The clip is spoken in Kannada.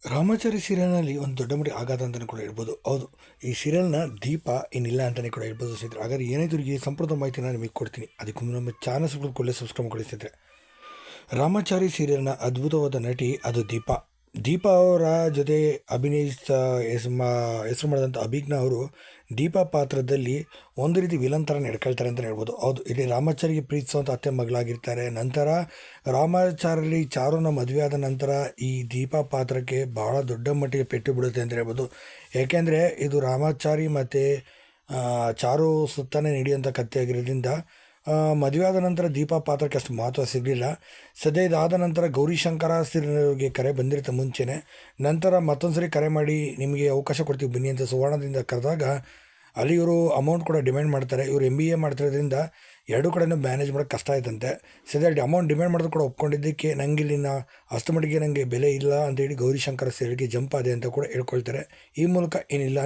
ರಾಮಾಚಾರಿ ಸೀರಿಯಲ್ನಲ್ಲಿ ಒಂದು ದೊಡ್ಡ ಮಟ್ಟಿಗೆ ಆಘಾತ ಅಂತಲೇ ಕೂಡ ಹೇಳ್ಬೋದು. ಹೌದು, ಈ ಸೀರಿಯಲ್ನ ದೀಪ ಏನಿಲ್ಲ ಅಂತಲೇ ಕೂಡ ಹೇಳ್ಬೋದು ಸ್ನೇಹಿತರೆ. ಹಾಗಾದ್ರೆ ಏನಾದರೂ ಈ ಸಂಪೂರ್ಣ ಮಾಹಿತಿನ ನಿಮಗೆ ಕೊಡ್ತೀನಿ. ಅದಕ್ಕೂ ನಮ್ಮ ಚಾನಲ್ ಸಬ್ಸ್ಕ್ರೈಬ್ ಕೊಳ್ಳೆ ಸಬ್ಸ್ಕ್ರೈಬ್ ಸ್ನೇಹಿತರೆ. ರಾಮಾಚಾರಿ ಸೀರಿಯಲ್ನ ಅದ್ಭುತವಾದ ನಟಿ ಅದು ದೀಪ. ದೀಪ ಅವರ ಜೊತೆ ಅಭಿನಯಿಸ ಹೆಸರು ಮಾ ಹೆಸರು ಮಾಡಿದಂಥ ಅಭಿಜ್ಞ ಅವರು ದೀಪ ಪಾತ್ರದಲ್ಲಿ ಒಂದು ರೀತಿ ವಿಲನ್ ಥರ ನಡ್ಕೊಳ್ತಾರೆ ಅಂತ ಹೇಳ್ಬೋದು. ಹೌದು, ಇಲ್ಲಿ ರಾಮಾಚಾರಿಗೆ ಪ್ರೀತಿಸುವಂಥ ಅತ್ತೆ ಮಗಳಾಗಿರ್ತಾರೆ. ನಂತರ ರಾಮಾಚಾರ್ಯಲ್ಲಿ ಚಾರುನ ಮದುವೆ ಆದ ನಂತರ ಈ ದೀಪ ಪಾತ್ರಕ್ಕೆ ಬಹಳ ದೊಡ್ಡ ಮಟ್ಟಿಗೆ ಪೆಟ್ಟು ಬಿಡುತ್ತೆ ಅಂತ ಹೇಳ್ಬೋದು. ಏಕೆಂದರೆ ಇದು ರಾಮಾಚಾರಿ ಮತ್ತು ಚಾರು ಸುತ್ತಾನೆ ನಡೆಯುವಂಥ ಕಥೆಯಾಗಿರೋದ್ರಿಂದ ಮದುವೆ ಆದ ನಂತರ ದೀಪಾ ಪಾತ್ರಕ್ಕೆ ಅಷ್ಟು ಮಹತ್ವ ಸಿಗಲಿಲ್ಲ. ಸದ್ಯ ಇದಾದ ನಂತರ ಗೌರಿಶಂಕರ ಸಿರಿಗೆ ಕರೆ ಬಂದಿರುತ್ತೆ ಮುಂಚೆನೇ. ನಂತರ ಮತ್ತೊಂದು ಸರಿ ಕರೆ ಮಾಡಿ ನಿಮಗೆ ಅವಕಾಶ ಕೊಡ್ತೀವಿ ಬನ್ನಿ ಅಂತ ಸುವರ್ಣದಿಂದ ಕರೆದಾಗ ಅಲ್ಲಿ ಇವರು ಅಮೌಂಟ್ ಕೂಡ ಡಿಮ್ಯಾಂಡ್ ಮಾಡ್ತಾರೆ. ಇವರು ಎಂ ಬಿ ಎ ಮಾಡ್ತಿರೋದ್ರಿಂದ ಎರಡೂ ಕಡೆನೂ ಮ್ಯಾನೇಜ್ ಮಾಡೋಕ್ಕೆ ಕಷ್ಟ ಆಯ್ತಂತೆ. ಸದ್ಯ ಅಮೌಂಟ್ ಡಿಮ್ಯಾಂಡ್ ಮಾಡೋದು ಕೂಡ ಒಪ್ಕೊಂಡಿದ್ದಕ್ಕೆ ನಂಗೆ ಇಲ್ಲಿನ ಅಷ್ಟು ನನಗೆ ಬೆಲೆ ಇಲ್ಲ ಅಂತೇಳಿ ಗೌರಿಶಂಕರ ಸೇರಿಗೆ ಜಂಪ್ ಆದೆ ಅಂತ ಕೂಡ ಹೇಳ್ಕೊಳ್ತಾರೆ. ಈ ಮೂಲಕ ಏನಿಲ್ಲ